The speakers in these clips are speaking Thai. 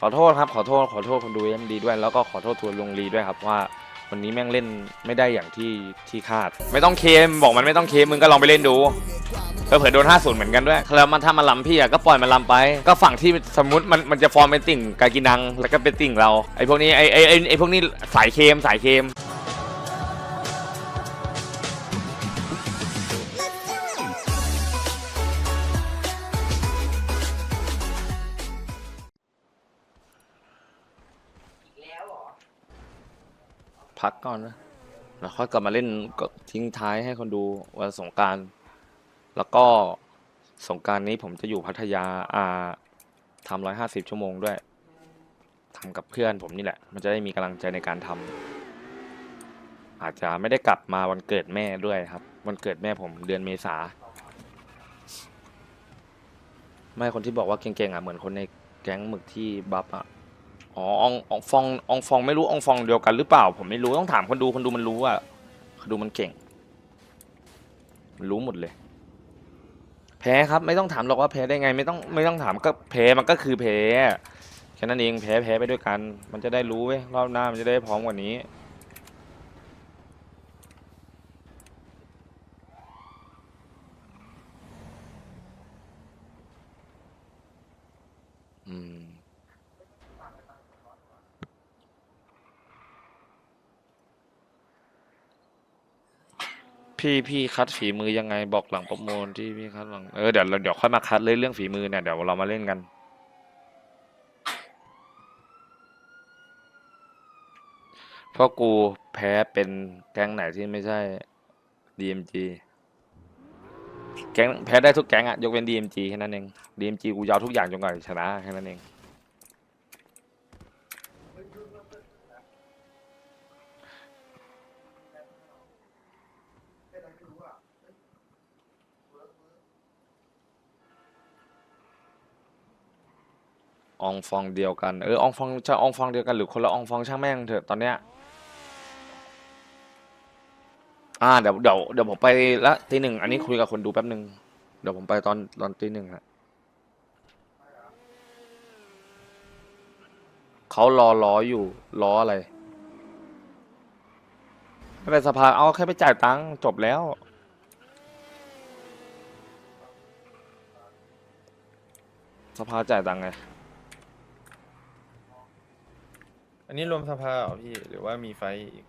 ขอโทษครับขอโทษขอโทษคนดูเอ็มดีด้วย แล้วก็ขอโทษทัวร์ลงรีด้วยครับว่าวันนี้แม่งเล่นไม่ได้อย่างที่ที่คาด ไม่ต้องเคมบอกมันไม่ต้องเคมมึงก็ลองไปเล่นดูเผื่อๆโดน 50 เหมือนกันด้วยแล้วมันถ้ามันลำพี่อะก็ปล่อยมันลำไป ก็ฝั่งที่สมมติมันมันจะฟอร์มเป็นติ่งกากินัง แล้วก็เป็นติ่งเราไอ้พวกนี้ไอ้ไอ้ไอ้ไอ้พวกนี้สายเคมสายเคม พักก่อนนะแล้วค่อยกลับมาเล่นก็ทิ้งท้ายให้คนดูวันสงการ แล้วก็สงการนี้ผมจะอยู่พัทยาอาทำร้อยห้าสิบชั่วโมงด้วยทำกับเพื่อนผมนี่แหละ มันจะได้มีกำลังใจในการทำอาจจะไม่ได้กลับมาวันเกิดแม่ด้วยครับ วันเกิดแม่ผมเดือนเมษาไม่คนที่บอกว่าเก่งๆอะเหมือนคนในแก๊งหมึกที่บัฟอะ อ๋ออองอองฟองอองฟองไม่รู้อองฟองเดียวกันหรือเปล่า ผมไม่รู้ต้องถามคนดูคนดูมันรู้อะคนดูมันเก่งมันรู้หมดเลย แพ้ครับ ไม่ต้องถามหรอกว่าแพ้ได้ไง ไม่ต้องไม่ต้องถามก็แพ้มันก็คือแพ้แค่นั้นเองแพ้แพ้ไปด้วยกัน มันจะได้รู้เว้ยรอบหน้ามันจะได้พร้อมกว่านี้อืม พี่พี่คัดฝีมือยังไงบอกหลังประมูลที่พี่คัดหลังเออเดี๋ยวเราเดี๋ยวค่อยมาคัดเลยเรื่องฝีมือเนี่ยเดี๋ยวเรามาเล่นกัน เพราะกูแพ้เป็นแก๊งไหนที่ไม่ใช่ DMG แก๊งแพ้ได้ทุกแก๊งอะยกเว้น DMG แค่นั้นเอง DMG กูยาวทุกอย่างจนกว่าจะชนะแค่นั้นเอง อองฟองเดียวกัน เอออองฟองจะอองฟองเดียวกันหรือคนละอองฟองช่างแม่งเถอะตอนเนี้ยอ่าเดี๋ยวเดี๋ยวเดี๋ยวผมไปละตีหนึ่งอันนี้คุยกับคนดูแป๊บหนึ่งเดี๋ยวผมไปตอนตอนตีหนึ่งฮะเขารอรออยู่รออะไรไม่เป็นสภาเอาแค่ไปจ่ายตังค์จบแล้วสภาจ่ายตังค์ไง อันนี้รวมสภาเหรอพี่หรือว่ามีไฟท์อีก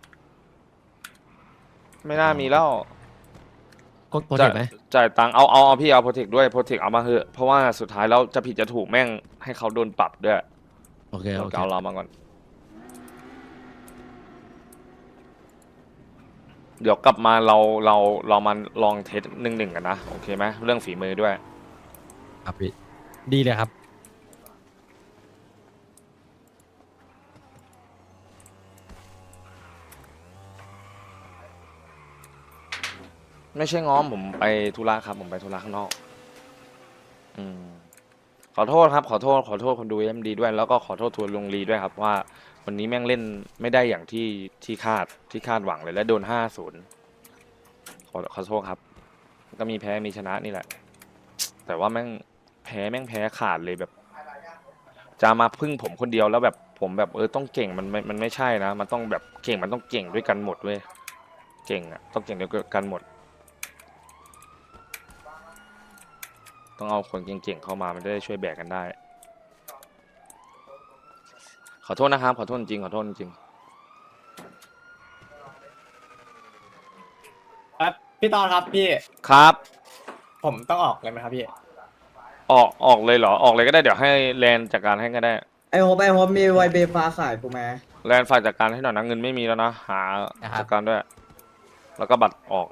ไม่น่ามีแล้วโปรเจกต์ไหมจ่ายตังค์เอาเอาเอาพี่เอาโปรเทคด้วยโปรเทคเอามาเหอะเพราะว่าสุดท้ายแล้วจะผิดจะถูกแม่งให้เขาโดนปรับด้วยโอเคเดี๋ยโอวเคเอาเรามาก่อน เดี๋ยวกลับมาเราเราเรามาลองเทสหนึ่งหนึ่งกันนะ โอเคไหมเรื่องฝีมือด้วย ครับพี่ดีเลยครับ ไม่ใช่ง้อมผมไปธุระครับ ผมไปธุระข้างนอก อืม ขอโทษครับ ขอโทษ ขอโทษคนดูเอ็มดีด้วย แล้วก็ขอโทษทัวร์ลงรีด้วยครับ ว่า วันนี้แม่งเล่นไม่ได้อย่างที่ที่คาดที่คาดหวังเลยและโดนห้าศูนย์ขอขอโทษครับ ก็มีแพ้มีชนะนี่แหละ แต่ว่าแม่งแพ้แม่งแพ้ขาดเลยแบบ จะมาพึ่งผมคนเดียวแล้วแบบผมแบบเออต้องเก่งมันไม่มันไม่ใช่นะ มันต้องแบบเก่งมันต้องเก่งด้วยกันหมดเว้ยเก่งอะต้องเก่งด้วยกันหมด ต้องเอาคนเก่งๆเข้ามามันจะได้ช่วยแบกกันได้ ขอโทษนะครับ ขอโทษจริงขอโทษจริงครับพี่ตอนครับพี่ครับ ผมต้องออกเลยไหมครับพี่ออกออกเลยเหรอออกเลยก็ได้เดี๋ยวให้แลนจัดการให้ก็ได้ ไอโฮปไอโฮปมีไวเบฟ้าขายกูไหมแลนฝ่ายจัดการให้หน่อยนะเงินไม่มีแล้วนะหานะครับ จัดการด้วย แล้วก็บัตรออก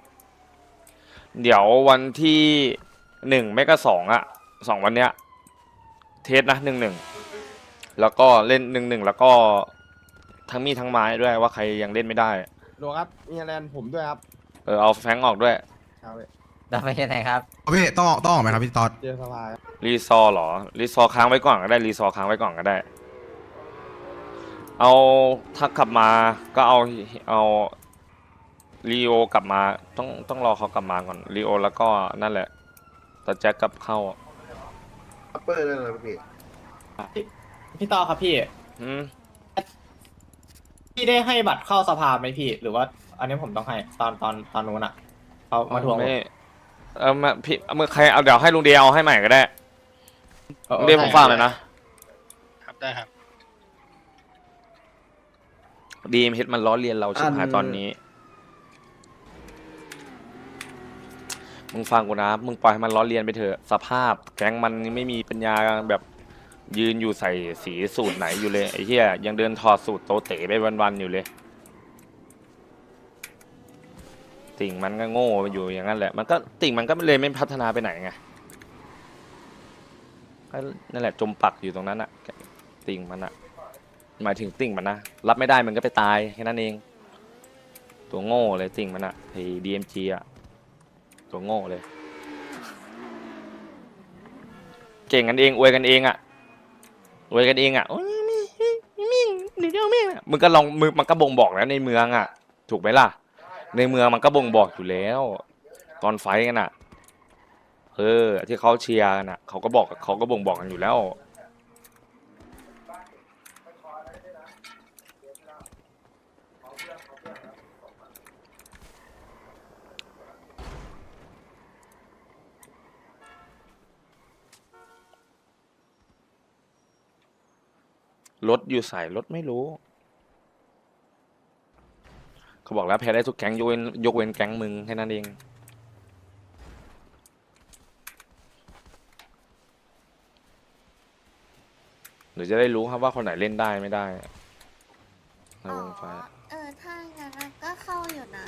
เดี๋ยววันที่ หนึ่งไม่ก็สองอะสองวันเนี้ยเทสนะหนึ่งหนึ่งแล้วก็เล่นหนึ่งหนึ่งแล้วก็ทั้งมีดทั้งไม้ด้วยว่าใครยังเล่นไม่ได้โลครับมีแลนผมด้วยครับเออเอาแฟงออกด้วยครับพี่ดับไปที่ไหนครับพี่ต้องออกต้องออกไหมครับพี่ตอดเจอสภาครับรีซอร์เหรอรีซอร์ค้างไว้ก่อนก็ได้รีซอร์ค้างไว้ก่อนก็ได้ เอาถ้ากลับมาก็เอาเอารีโอกลับมาต้องต้องรอเขากลับมาก่อนรีโอแล้วก็นั่นแหละ แต่แจ็คกลับเข้าอัปเปอร์นั่นแหละพี่พี่ต่อครับพี่ อืมพี่ได้ให้บัตรเข้าสภาไหมพี่ หรือว่า อันนี้ผมต้องให้ตอนตอนตอนนู้นอะเขามาทวงไม่เออมาพี่เอามือใครเอาเดี๋ยวให้ลุงเดียเอาให้ใหม่ก็ได้ออลุงเดียผมฝากเลยนะครับได้ครับดีมเฮดมันล้อเลียนเราชิบหายตอนนี้ มึงฟังกูนะ มึงปล่อยให้มันล้อเลียนไปเถอะ สภาพแก๊งมันไม่มีปัญญาแบบยืนอยู่ใส่สีสูตรไหนอยู่เลยไอ้เหี้ยยังเดินถอดสูตรโตเต๋ไปวันๆอยู่เลย ติ่งมันก็โง่อยู่อย่างนั้นแหละ มันก็ติ่งมันก็เลยไม่พัฒนาไปไหนไงก็นั่นแหละจมปักอยู่ตรงนั้นอะติ่งมันอะหมายถึงติ่งมันนะรับไม่ได้มันก็ไปตายแค่นั้นเอง ตัวโง่เลยติ่งมันอะไอ้ดีเอ็มจีอะ ตัวโง่เลย เก่งกันเองอวยกันเองอะอวยกันเองอะโอ้ยมีมีมีเดียวมีมึงก็ลองมึงมันก็บ่งบอกแล้วในเมืองอะ ถูกไหมล่ะ ในเมืองมันก็บ่งบอกอยู่แล้ว ตอนไฟกันอะ เออ ที่เขาเชียร์กันอะเขาก็บอกเขาก็บ่งบอกกันอยู่แล้ว รถอยู่ใส่รถไม่รู้ เขาบอกแล้วแพ้ได้ทุกแก๊งยกเว้นยกเว้นแก๊งมึงแค่นั้นเอง หรือจะได้รู้ครับว่าคนไหนเล่นได้ไม่ได้ในวงไฟเออ ถ้างั้นมันก็เข้าอยู่นะ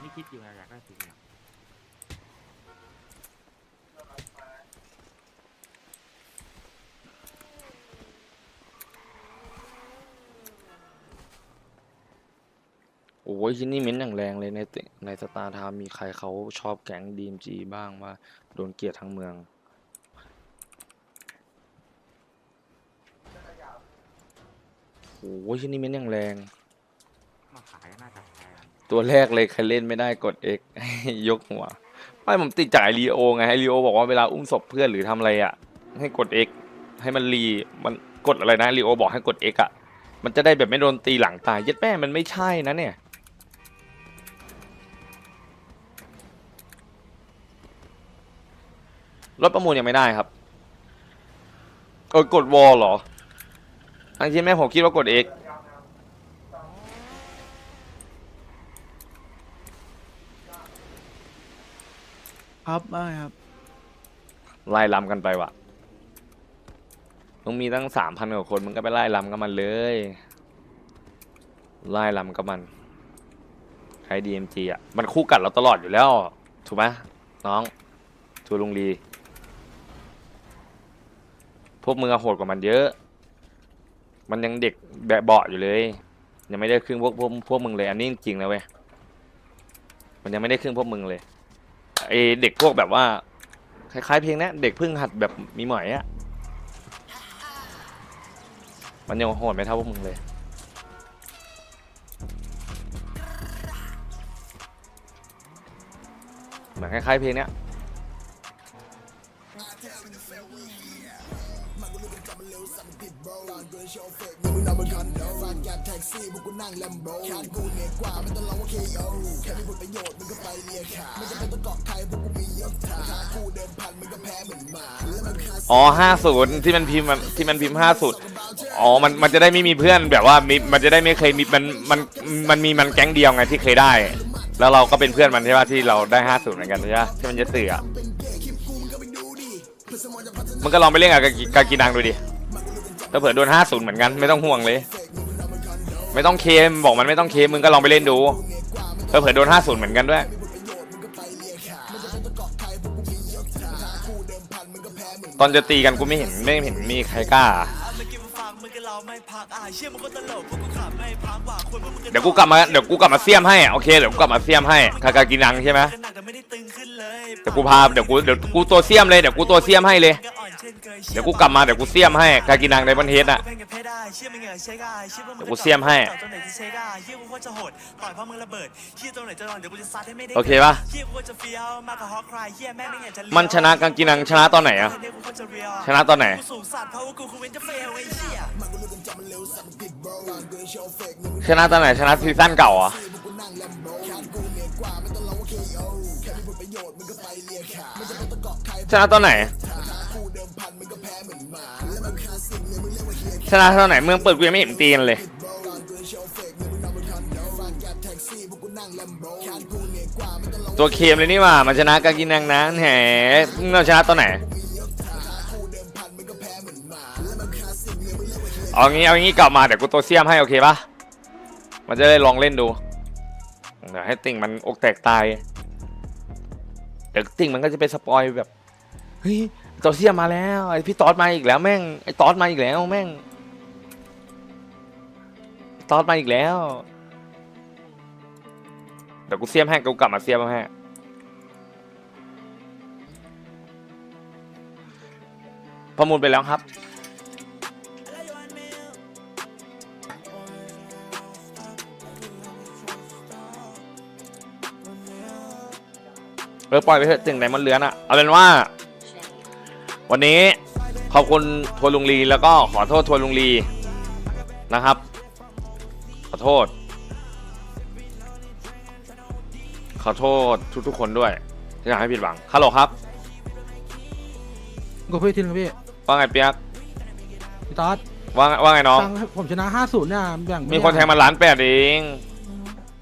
นี่คิดอยู่ไงอยากได้สีเหลือง โอ้ยที่นี่เม้นอย่างแรงเลยในติในสตาร์ทามีใครเขาชอบแก๊งดีมจีบ้างว่าโดนเกลียดทั้งเมือง โอ้ยที่นี่เม้นอย่างแรง มาขายน่าจะแพงตัวแรกเลยใครเล่นไม่ได้กด X ยกหัวไม่ผมติดจ่ายรีโอไงให้รีโอบอกว่าเวลาอุ้มศพเพื่อนหรือทำอะไรอะ ให้กด X ให้มันรีมันกดอะไรนะรีโอบอกให้กด X อะมันจะได้แบบไม่โดนตีหลังตายย็ดแม่มันไม่ใช่นะเนี่ย รถประมูลยังไม่ได้ครับเออกดวอลเหรออันที่แม่ผมคิดว่ากด X ครับได้ครับ ไล่ลำกันไปว่ะมึงมีตั้งสามพันกว่าคนมึงก็ไปไล่ลำกับมันเลย ไล่ลำกับมันใคร DMG อะ มันคู่กัดเราตลอดอยู่แล้ว ถูกไหมน้องทูลุงลีพ วกมึงอะโหดกว่ามันเยอะ มันยังเด็กแบะเบาะอยู่เลย ยังไม่ได้ครึ่งพวกพวกพวกมึงเลย อันนี้จริงๆนะเว้ย มันยังไม่ได้ครึ่งพวกมึงเลยไอเด็กพวกแบบว่าคล้ายๆเพลงนี้เด็กเพิ่งหัดแบบมีหมอยอะมันยังโหดไม่เท่าพวกมึงเลย เหมือนคล้ายๆเพลงเนี้ย อ๋อห้าศูนย์ที่มันพิมพ์มันที่มันพิมพ์ห้าศูนย์อ๋อ มัน มันจะได้ไม่มีเพื่อนแบบว่ามีมันจะได้ไม่เคยมี มัน มัน มันมีมันแก๊งเดียวไงที่เคยได้ แล้วเราก็เป็นเพื่อนมันใช่ป่ะที่เราได้ห้าศูนย์เหมือนกันใช่ป่ะที่มันจะเสือมันก็ลองไปเล่นกับกากิกากีนังดูดิ เผื่อโดนห้าศูนย์เหมือนกันไม่ต้องห่วงเลย ไม่ต้องเคมบอกมันไม่ต้องเคมมึงก็ลองไปเล่นดูเผื่อโดนห้าศูนย์เหมือนกันด้วยตอนจะตีกันกูไม่เห็นไม่เห็นมีใครกล้า เดี๋ยวกูกลับมาเดี๋ยวกูกลับมาเสียมให้อะโอเคเดี๋ยวกูกลับมาเสียมให้คากากินังใช่ไหมเดี๋ยวกูพาเดี๋ยวกูเดี๋ยวกูตัวเสียมเลยเดี๋ยวกูตัวเสียมให้เลย เดี๋ยวกูกลับมาเดี๋ยวกูเสียมให้กากินังในบันเทสอะ เดี๋ยวกูเสียมให้ โอเคปะมันชนะกากินังชนะตอนไหนอะ ชนะตอนไหน ชนะตอนไหนชนะซีซั่นเก่าเหรอะชนะตอนไหนชนะตอนไหนเมืองเปิดกูยังไม่เห็นตีนเลยตัวเคมเลยนี่ว่ามันชนะกากินังนะแหมเราชนะตอนไหนเอางี้เอางี้กลับมาเดี๋ยวกูตัวเสียมให้โอเคปะมันจะได้ลองเล่นดูเดี๋ยวให้ติ่งมันอกแตกตายเดี๋ยวติ่งมันก็จะไปสปอยแบบเฮ้ย ตัวเสียมมาแล้วไอพี่ตอดมาอีกแล้วแม่งไอตอดมาอีกแล้วแม่งตอดมาอีกแล้วเดี๋ยวกูเสียมให้กูกลับมาเสียมให้ประมูลไปแล้วครับเออปล่อยไปเถอะถึงไหนมันเลือนอะเอาเป็นว่า วันนี้ขอบคุณทัวร์ลุงลีแล้วก็ขอโทษทัวร์ลุงลีนะครับ ขอโทษ ขอโทษทุกๆคนด้วยที่ทำให้ผิดหวังฮัลโหลครับกูพี่ทีนึงพี่ว่าไงเปียกพี่ต๊อดว่าไงว่าไงน้อง ตังค์ผมชนะห้าศูนย์เนี่ยแบ่งมีคนแทงมาล้านแปดเอง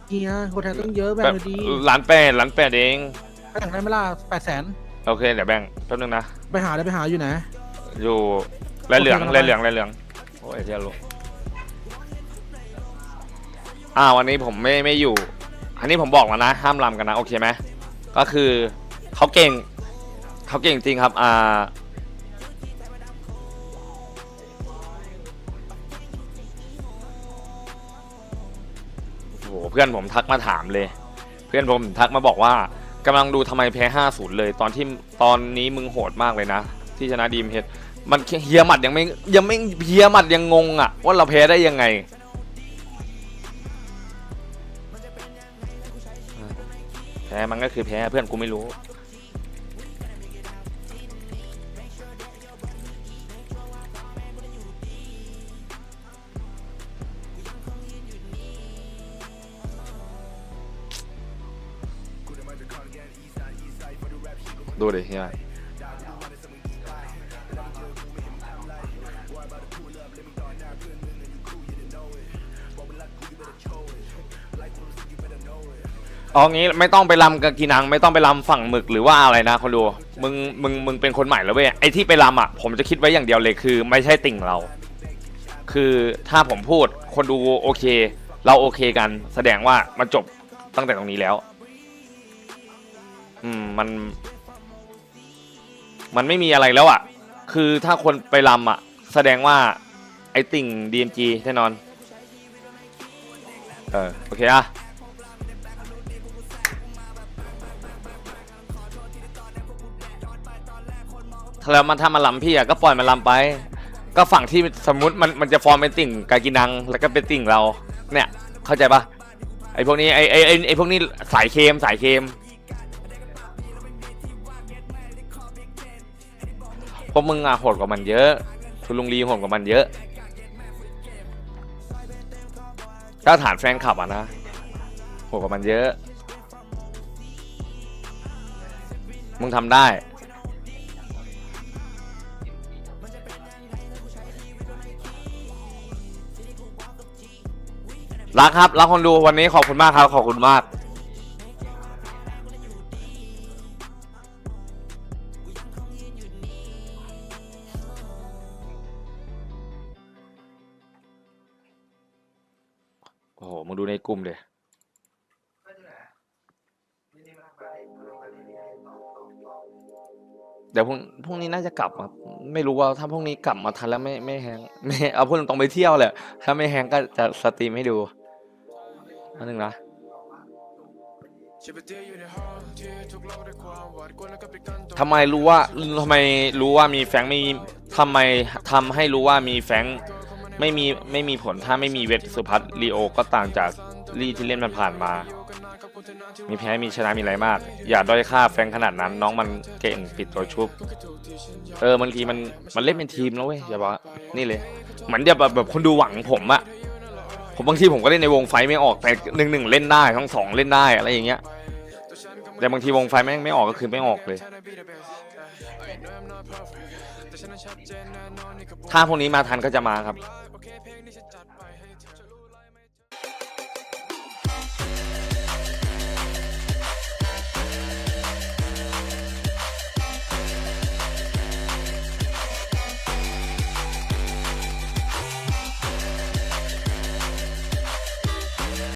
เฮียคนแทงต้องเยอะแบ่งแบบเลยดีล้านแปดล้านแปดเองแบ่งได้ไหมล่ะแปดแสน โอเคเดี๋ยวแบ่งแป๊บนึงนะ ไปหาได้ไปหาอยู่ไหน อยู่ไรเหลืองโอเคไรเหลืองไรเหลืองโอ้ยเที่ยลูกอ่าวันนี้ผมไม่ไม่อยู่ อันนี้ผมบอกแล้วนะ ห้ามลำกันนะ โอเคไหมก็คือเขาเก่งเขาเก่งจริงครับ อ่า โอ้โหเพื่อนผมทักมาถามเลย เพื่อนผมทักมาบอกว่า กำลังดูทำไมแพ้5้าศูนย์เลย ตอนที่ตอนนี้มึงโหดมากเลยนะ ที่ชนะดีมเฮดมันเฮียหมัดยังไม่ยังไม่เฮียหมัดยังงงอะ ว่าเราแพ้ได้ยังไง แพ้มันก็คือแพ้เพื่อนกูไม่รู้ ดูดิเฮียเอางี้ไม่ต้องไปลำกับกีนัง ไม่ต้องไปลำฝั่งหมึกหรือว่าอะไรนะคนดูมึงมึงมึงเป็นคนใหม่แล้วเว้ยไอที่ไปลำอะผมจะคิดไว้อย่างเดียวเลยคือ ไม่ใช่ติ่งเรา คือถ้าผมพูดคนดูโอเค เราโอเคกัน แสดงว่ามันจบตั้งแต่ตรงนี้แล้ว อืมมัน มันไม่มีอะไรแล้วอะ คือถ้าคนไปลำอะ แสดงว่าไอ้ติ่ง DMG แน่นอน เออ โอเคอะถ้าแล้วมันถ้ามาลำพี่อะก็ปล่อยมันลำไป ก็ฝั่งที่สมมุติมันมันจะฟอร์มเป็นติ่งกากินัง แล้วก็เป็นติ่งเรา เนี่ย เข้าใจปะไอพวกนี้ไอไอไอไอพวกนี้สายเคมสายเคม วกมึงอะโหดกว่ามันเยอะคุณลุงลีโหดกว่ามันเยอะ ถ้าฐานแฟนคลับอะนะโหดกว่ามันเยอะ มึงทำได้ รักครับ รักคนดูวันนี้ขอบคุณมากครับ ขอบคุณมาก มึงดูในกลุ่มเดยเดี๋ยวพรุ่งพรุ่งนี้น่าจะกลับครับไม่รู้ว่าถ้าพรุ่งนี้กลับมาทันแล้วไม่ไม่แฮงไม่เอาพูดตรงๆไปเที่ยวแหละถ้าไม่แฮงก็จะสตรีมให้ดูอันหนึ่งนะทำไมรู้ว่าทำไมรู้ว่ามีแฟงไม่มีทำไมทำให้รู้ว่ามีแฟง ไม่มีไม่มีผลถ้าไม่มีเวทสุพัฒน์ลีโอก็ต่างจากลีที่เล่นมันผ่านมา มีแพ้มีชนะมีอะไรมาก อย่าด้อยค่าแฟรงขนาดนั้น น้องมันเก่งปิดตัวชุบ เออบางทีมันมันเล่นเป็นทีมแล้วเว้ยอย่าบอกนี่เลยเหมือนเดียวแบบแบบคนดูหวังผมอะผมบางทีผมก็เล่นในวงไฟไม่ออกแต่หนึ่งหนึ่งเล่นได้ทั้งสองเล่นได้อะไรอย่างเงี้ยแต่บางทีวงไฟแม่งไม่ออกก็คือไม่ออกเลย ถ้าพวกนี้มาทันก็จะมาครับ